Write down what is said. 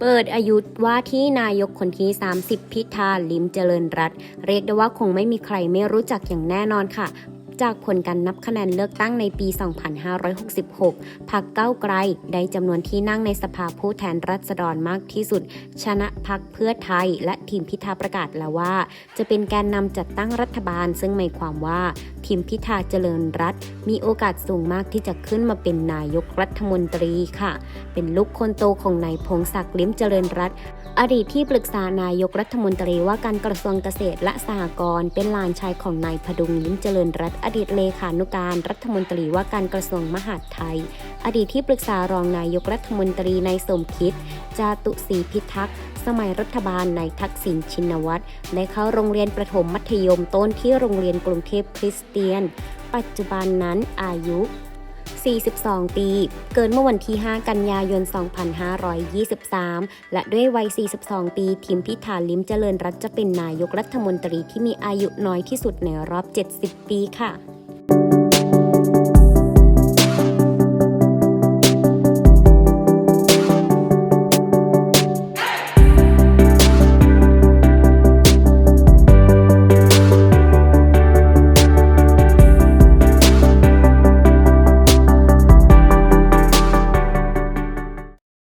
เปิดอายุว่าที่นายกคนที่ 30 พิธาลิมเจริญรัตเรียกได้ว่าคงไม่มีใครไม่รู้จักอย่างแน่นอนค่ะ จากผลการนับคะแนนเลือกตั้งในปี 2566 พรรคก้าไกลได้จำนวนที่นั่งในสภาผู้แทนราษฎรมากที่สุด ชนะพรรคเพื่อไทย และทีมพิธาประกาศแล้วว่า จะเป็นแกนนำจัดตั้งรัฐบาล ซึ่งหมายความว่าทีมพิธาเจริญรัตน์มีโอกาสสูงมากที่จะขึ้นมาเป็นนายกรัฐมนตรีค่ะ เป็นลูกคนโตของนายพงศักดิ์ลิ้มเจริญรัตน์อดีตที่ปรึกษานายกรัฐมนตรีว่าการกระทรวงเกษตรและสหกรณ์เป็นหลานชายของนายพดุงลิ้มเจริญรัตน์อดีตเลขานุการรัฐมนตรีว่าการกระทรวงมหาดไทย อดีตที่ปรึกษารองนายกรัฐมนตรีในายสมคิด จาตุศรีพิทักษ์ สมัยรัฐบาลในทักษิณชินวัตรได้เข้าโรงเรียนประถมมัธยมต้นที่โรงเรียนกรุงเทพคริสเตียน ปัจจุบันนั้นอายุ 42 ปี เกิดเมื่อวันที่ 5 กันยายน 2523 และด้วยวัย 42 ปีทิมพิธาลิมเจริญรัตจะเป็นนายกรัฐมนตรีที่มีอายุน้อยที่สุดในรอบ 70 ปีค่ะ